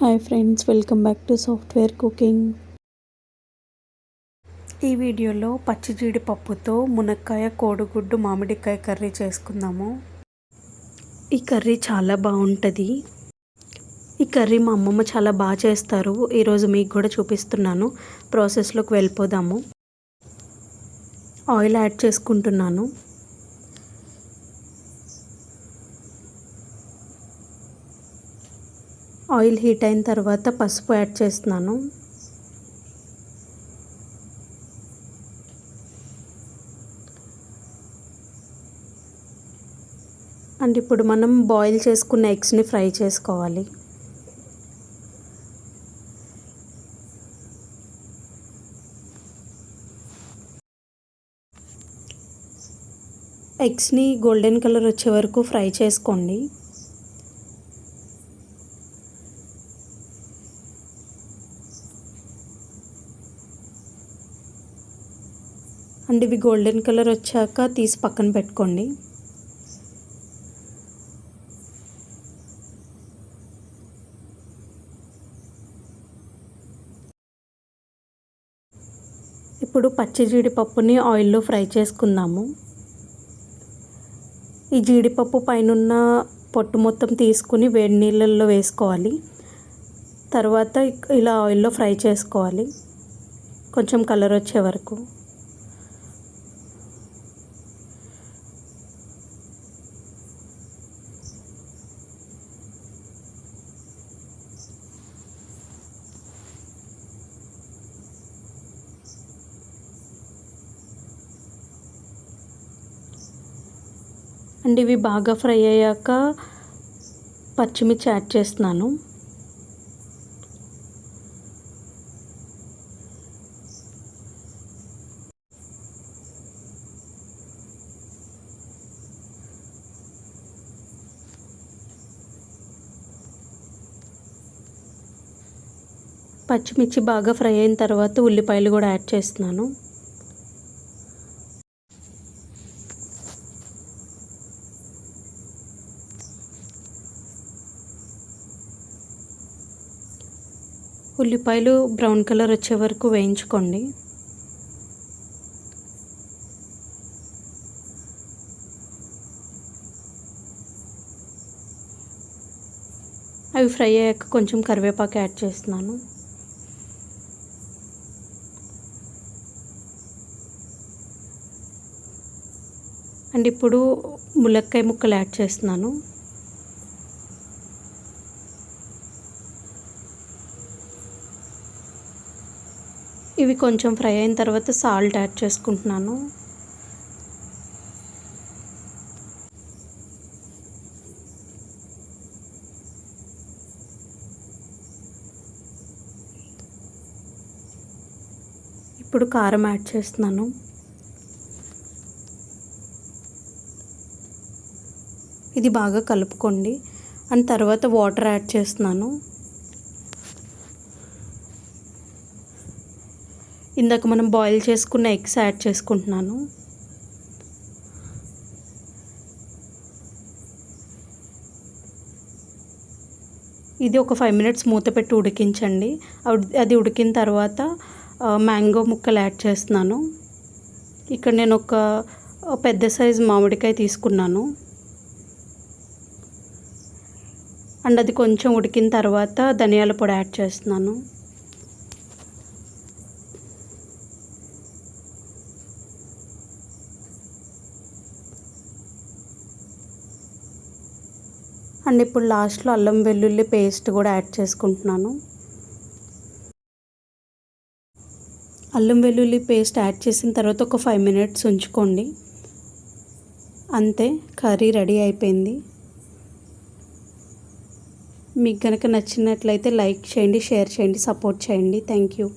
Hi friends welcome back to software cooking ఈ వీడియోలో పచ్చి జీడిపప్పుతో మునక్కాయ కోడిగుడ్డు మామిడికాయ కర్రీ చేసుకుందాము. ఈ కర్రీ చాలా బాగుంటుంది. ఈ కర్రీ మా అమ్మమ్మ చాలా బాగా చేస్తారు. ఈరోజు మీకు కూడా చూపిస్తున్నాను. ప్రాసెస్లోకి వెళ్ళిపోదాము. ఆయిల్ యాడ్ చేసుకుంటున్నాను. ఆయిల్ హీట్ అయిన తర్వాత పసుపు యాడ్ చేస్తున్నాను. అండ్ ఇప్పుడు మనం బాయిల్ చేసుకున్న ఎగ్స్ని ఫ్రై చేసుకోవాలి. ఎగ్స్ని గోల్డెన్ కలర్ వచ్చే వరకు ఫ్రై చేసుకోండి. అండ్ ఇవి గోల్డెన్ కలర్ వచ్చాక తీసి పక్కన పెట్టుకోండి. ఇప్పుడు పచ్చి జీడిపప్పుని ఆయిల్లో ఫ్రై చేసుకుందాము. ఈ జీడిపప్పు పైనున్న పొట్టు మొత్తం తీసుకుని వేడి నీళ్ళల్లో వేసుకోవాలి. తర్వాత ఇలా ఆయిల్లో ఫ్రై చేసుకోవాలి. కొంచెం కలర్ వచ్చే వరకు. అండ్ ఇవి బాగా ఫ్రై అయ్యాక పచ్చిమిర్చి యాడ్ చేస్తున్నాను. పచ్చిమిర్చి బాగా ఫ్రై అయిన తర్వాత ఉల్లిపాయలు కూడా యాడ్ చేస్తున్నాను. ఉల్లిపాయలు బ్రౌన్ కలర్ వచ్చే వరకు వేయించుకోండి. అవి ఫ్రై అయ్యాక కొంచెం కరివేపాకు యాడ్ చేస్తున్నాను. అండ్ ఇప్పుడు ములక్కాయ ముక్కలు యాడ్ చేస్తున్నాను. ఇవి కొంచెం ఫ్రై అయిన తర్వాత సాల్ట్ యాడ్ చేసుకుంటున్నాను. ఇప్పుడు కారం యాడ్ చేస్తున్నాను. ఇది బాగా కలుపుకోండి. అండ్ తర్వాత వాటర్ యాడ్ చేస్తున్నాను. ఇందాక మనం బాయిల్ చేసుకున్న ఎగ్స్ యాడ్ చేసుకుంటున్నాను. ఇది ఒక ఫైవ్ మినిట్స్ మూత పెట్టి ఉడికించండి. అది ఉడికిన తర్వాత మ్యాంగో ముక్కలు యాడ్ చేస్తున్నాను. ఇక్కడ నేను ఒక పెద్ద సైజు మామిడికాయ తీసుకున్నాను. అండ్ అది కొంచెం ఉడికిన తర్వాత ధనియాల పొడి యాడ్ చేస్తున్నాను. అండ్ ఇప్పుడు లాస్ట్లో అల్లం వెల్లుల్లి పేస్ట్ కూడా యాడ్ చేసుకుంటున్నాను. అల్లం వెల్లుల్లి పేస్ట్ యాడ్ చేసిన తర్వాత ఒక ఫైవ్ మినిట్స్ ఉంచుకోండి. అంతే కర్రీ రెడీ అయిపోయింది. మీకు కనుక నచ్చినట్లయితే లైక్ చేయండి షేర్ చేయండి సపోర్ట్ చేయండి. Thank you.